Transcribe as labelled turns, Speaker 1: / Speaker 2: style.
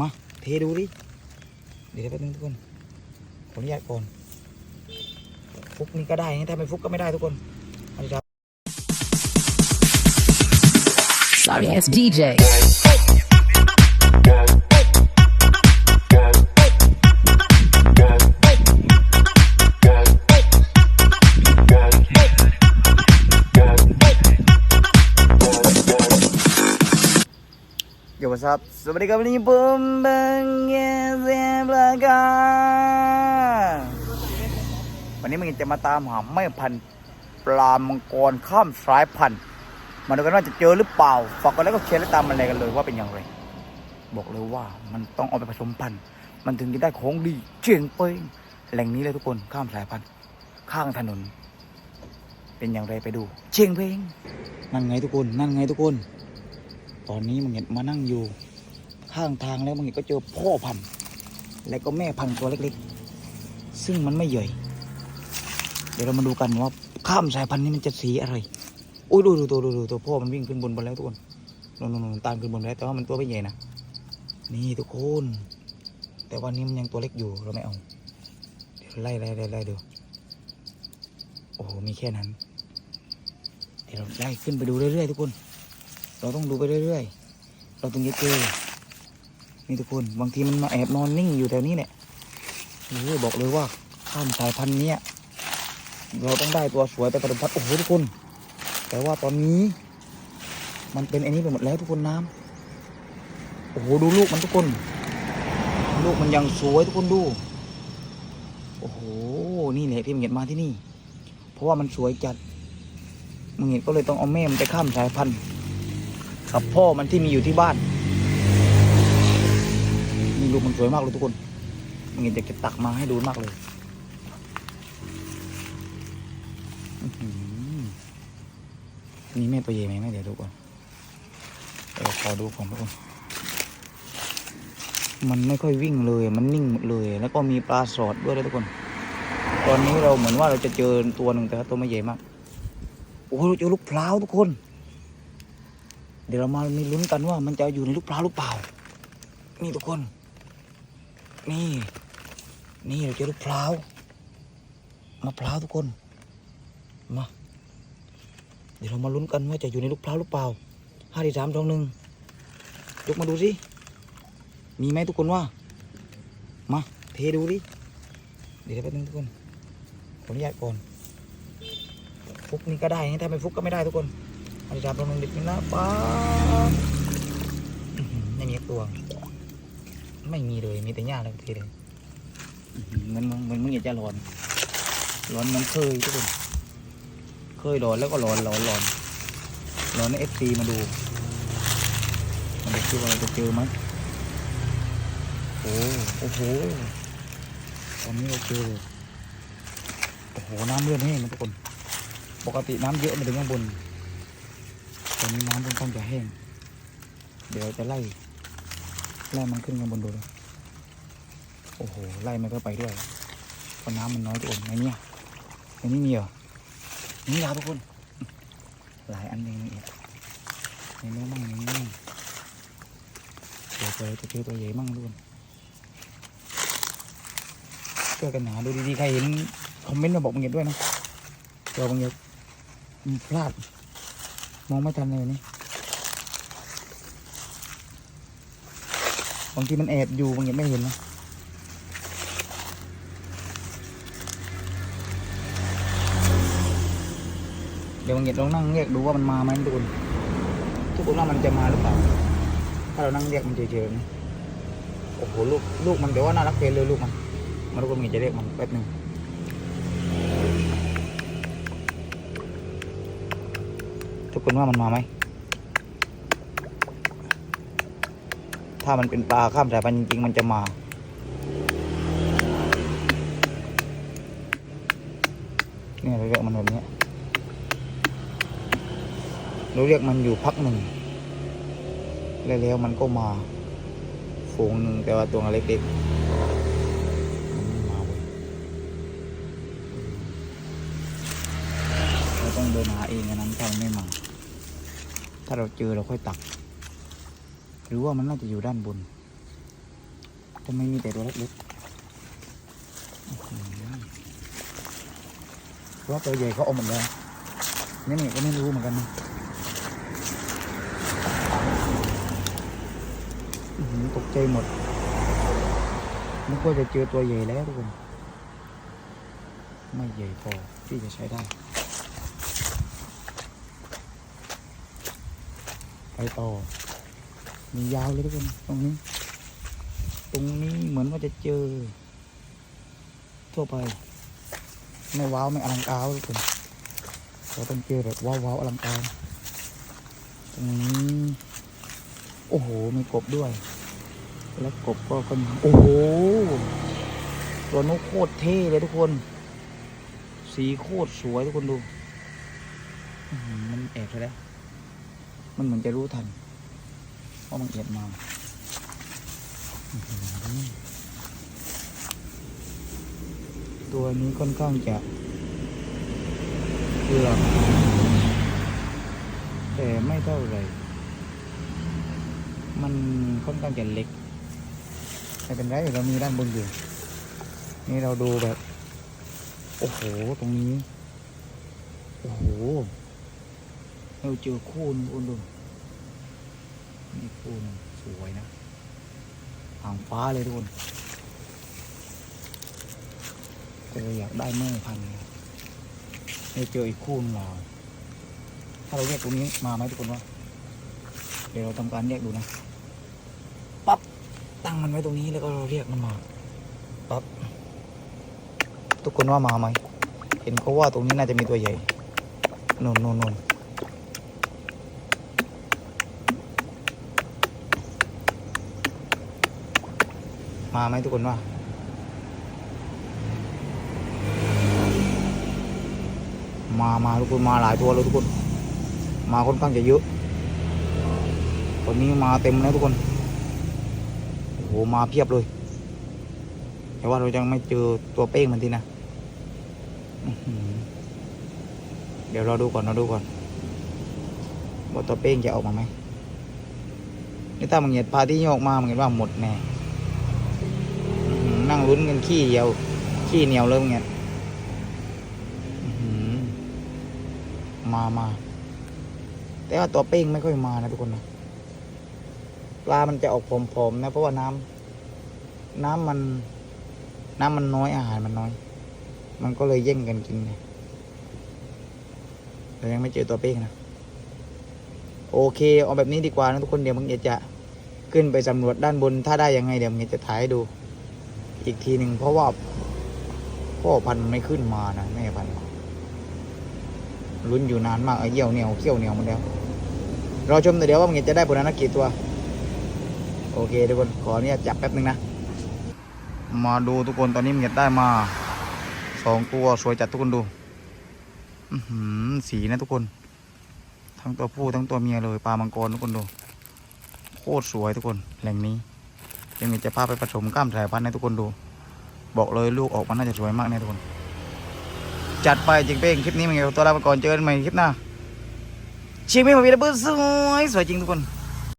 Speaker 1: มาเทดูดิ เดี๋ยวแป๊บนึงทุกคนขออนุญาตก่อน ฟุกนี่ก็ได้ถ้าไม่ฟุกก็ไม่ได้ทุกคนอันนี้ ครับ สวัสดีครับวันนี้ผมบังเกเซบลากาวันนี้มันจะมาตามหาแม่พันธ์ปลามังกรข้ามสายพันธุ์มาดูกันว่าจะเจอหรือเปล่าฝากกันแล้วก็เชียร์และตามมันเลยกันเลยว่าเป็นอย่างไร บอกเลยว่ามันต้องเอาไปผสมพันธุ์ มันถึงจะได้ของดีเจียงเป้งแหล่งนี้เลยทุกคนข้ามสายพันธุ์ ข้างถนน เป็นอย่างไรไปดู เชียงเพลงนั่นไงทุกคน นั่นไงทุกคน ตอนนี้มึงเห็นมานั่งอยู่ ข้างทางแล้วมึงเห็นก็เจอพ่อพันธุ์และก็แม่พันธุ์ตัวเล็กๆ ซึ่งมันไม่ใหญ่ เดี๋ยวเรามาดูกันว่าข้ามสายพันธุ์นี้มันจะสีอะไรอุ้ยดูดูตัวดูดูตัวพ่อมันวิ่งขึ้นบนบนแล้วทุกคนนนนนนู่นตามขึ้นบนแล้วแต่ว่ามันตัวไม่ใหญ่นะนี่ทุกคน แต่วันนี้มันยังตัวเล็กอยู่เราไม่เอาเดี๋ยวไล่ไล่ไล่ไล่ดูโอ้โหมีแค่นั้น เดี๋ยวเราไล่ขึ้นไปดูเรื่อยๆทุกคน เราต้องดูไปเรื่อยๆ เราถึงจะเจอนี่ทุกคน บางทีมันมาแอบนอนนิ่งอยู่แถวนี้เนี่ยเออบอกเลยว่าข้ามสายพันธุ์เนี้ยเราต้องได้ตัวสวยไปผสมพันธุ์โอ้โหทุกคน แต่ว่าตอนนี้ มันเป็นไอ้นี้ไปหมดแล้วทุกคนน้ำโอ้โหดูลูกมันทุกคน ลูกมันยังสวยทุกคนดู โอ้โหนี่แหละที่มึงเห็นมาที่นี่ เพราะว่ามันสวยจัดมึงเห็นก็เลยต้องเอาแม่มันไปข้ามสายพันธุ์ กับพ่อมันที่มีอยู่ที่บ้านนี่ลูกมันสวยมากเลยทุกคนมึงเห็นอยากจะตักมาให้ดูมากเลยนี่แม่ตัวใหญ่ไหมแม่เดี๋ยวดูก่อนเดี๋ยวขอดูก่อนทุกคนมันไม่ค่อยวิ่งเลยมันนิ่งหมดเลย แล้วก็มีปลาสอดด้วยนะทุกคน ตอนนี้เราเหมือนว่าเราจะเจอตัวหนึ่งแต่ตัวไม่ใหญ่มากโอ้โหเราเจอลูกพร้าวทุกคน เดี๋ยวเรามามีลุ้นกันว่ามันจะอยู่ในลูกพร้าหรือเปล่า นี่ทุกคน นี่ นี่เราเจอลูกพร้าวมะพร้าวทุกคน มา เดี๋ยวเรามาลุ้นกันว่าจะอยู่ในลูกพร้าวหรือเปล่าห้าทีสามสองหนึ่งยกมาดูสิ มีไหมทุกคนว่า มา เทดูดิ เดี๋ยวแป๊บนึงทุกคน ขออนุญาตก่อน ฟุกนี่ก็ได้ถ้าไม่ฟุกก็ไม่ได้ทุกคน อันนี้ทำตรงนึงดิบนี่นะป้าไม่มีตัว ไม่มีเลย มีแต่หญ้าแล้วทีเลยอื้อหือเหมันเหมันมึงอยากจะหลอนหลอนมันเคยทุกคนเคยหลอนแล้วก็หลอนหลอนหลอนหลอนในเอฟซีมาดูมาดูซิว่าเราจะเจอไหมโอ้โอ้โหตอนนี้เราเจอโอ้โหน้ำเลื่อนแห้งนะทุกคน ปกติน้ำเยอะมาถึงข้างบน อนนี้น้ำค่อนข้างจะแห้ง เดี๋ยวจะไล่ ไล่มันขึ้นข้างบนดูเลยโอ้โห ไล่มันก็ไปด้วยเพราะน้ำมันน้อยทุกคนในเนี้ยในนี้มีเหรอนี่ยาทุกคน หลายอันเลยนี่ในนู้มั่งในนี้มั่งเดี๋ยวเราจะเจอตัวใหญ่มั่งทุกคนช่วยกันหาดูดีๆ ใครเห็นคอมเมนต์มาบอกมึงเห็นด้วยนะเราบางอย่างมันพลาด มองไม่ทันเลยนี่บางทีมันแอบอยู่บางอย่างไม่เห็นนะเดี๋ยวบางอย่างลองนั่งเรียกดูว่ามันมาไหมทุกคนทุกคนว่ามันจะมาหรือเปล่า ถ้าเรานั่งเรียกมันเฉยๆนะโอ้โหลูกลูกมันเดี๋ยวว่าน่ารักเกินเลยลูกมันมาดูคนมีจะเรียกมันแป๊บหนึง กคนว่ามันมาไหม ถ้ามันเป็นปลาข้ามสายพันธุ์จริง ๆ มันจะมา เนี่ยเราเรียกมันแบบนี้เราเรียกมันอยู่พักหนึ่ง แล้วแล้วมันก็มาฝูงหนึ่งแต่ว่าตัวเล็กๆมันไม่มาเว้ยเราต้องเดินหาเองอันนั้นถ้ามันไม่มา ถ้าเราเจอเราค่อยตัก หรือว่ามันน่าจะอยู่ด้านบนทำไมมีแต่ตัวเล็กๆเพราะว่าตัวใหญ่เขาเอาหมดแล้วนี่นี่ก็ไม่รู้เหมือนกันนะตกใจหมดนึกว่าจะเจอตัวใหญ่แล้วทุกคน ไม่ใหญ่พอที่จะใช้ได้ ไป ต่อ มียาวเลยทุกคนตรงนี้ ตรงนี้เหมือนว่าจะเจอ ทั่วไป ไม่ว้าวไม่อลังการทุกคนเราต้องเจอแบบว้าวว้าวอลังการตรงนี้โอ้โหมีกบด้วย แล้วกบก็ก็โอ้โหตัวนกโคตรเท่เลยทุกคน สีโคตรสวยทุกคนดูมันแอบไปแล้ว มันเหมือนจะรู้ทันว่าะมันแอบมาตัวนี้ค่อนข้างจะเกือแต่ไม่เท่าไรมันค่อนข้างจะเล็กไม่เป็นไรเรามีด้านบนอยู่ นี่เราดูแบบ โอ้โห ตรงนี้ โอ้โห เราเจอคู่นึงคุดูนี่คู่นึงสวยนะหางฟ้าเลยทุกคนแต่เราอยากได้แม่พันธุ์เนี่ยเราเจออีกคู่นึงเราถ้าเราแยกตรงนี้มาไหมทุกคนว่าเดี๋ยวเราทำการแยกดูนะปั๊บตั้งมันไว้ตรงนี้แล้วก็เราเรียกมันมาปั๊บทุกคนว่ามาไหมเห็นเขาว่าตรงนี้น่าจะมีตัวใหญ่นนนนน มาไหมทุกคนว่ามามาทุกคนมาหลายตัวเลยทุกคน มาค่อนข้างจะเยอะตอนนี้มาเต็มแล้วทุกคนโอ้โหมาเพียบเลย แต่ว่าเรายังไม่เจอตัวเป้งมันทีนะเดี๋ยวเราดูก่อนเราดูก่อนว่าตัวเป้งจะออกมาไหมนี่ถ้ามึงเหยียดพาที่นี่ออกมามึงเห็นว่าหมดแน่ นั่งลุ้นกันขี้เดียว ขี้เหนียวเลยมึงเนี่ยมามา แต่ว่าตัวเป้งไม่ค่อยมานะทุกคนนะปลามันจะออกผอมๆนะ เพราะว่าน้ำน้ำมัน น้ำมันน้อยอาหารมันน้อย มันก็เลยแย่งกันกินไงแต่ยังไม่เจอตัวเป้งนะโอเคเอาแบบนี้ดีกว่านะทุกคนเดี๋ยวมึงจะขึ้นไปสำรวจด้านบน ถ้าได้ยังไงเดี๋ยวมึงจะถ่ายให้ดู อีกทีหนึ่งเพราะว่าพ่อพันธุ์ไม่ขึ้นมานะแม่พันธุ์ลุ้นอยู่นานมากไอ้เยี่ยวเหนียวเขี้ยวเหนียวมันแล้วรอชมแต่เดี๋ยวว่ามึงจะได้ผลนักกี่ตัว โอเคทุกคนขอเนี่ยจับแป๊บนึงนะ มาดูทุกคนตอนนี้มึงได้มาสองตัวสวยจัดทุกคนดูสีนะทุกคน ทั้งตัวผู้ทั้งตัวเมียเลยปลามังกรทุกคนดู โคตรสวยทุกคนแหล่งนี้ ยังมีจะพาไปผสมกล้ามสายพันธุ์ให้ทุกคนดู บอกเลยลูกออกมาน่าจะสวยมากแน่ทุกคน จัดไปจริงเป้งคลิปนี้มันไงตัวลาไปก่อนเจอกันใหม่คลิปหน้าเชียร์ไม่มาวีระเบิดสวยสวยจริงทุกคน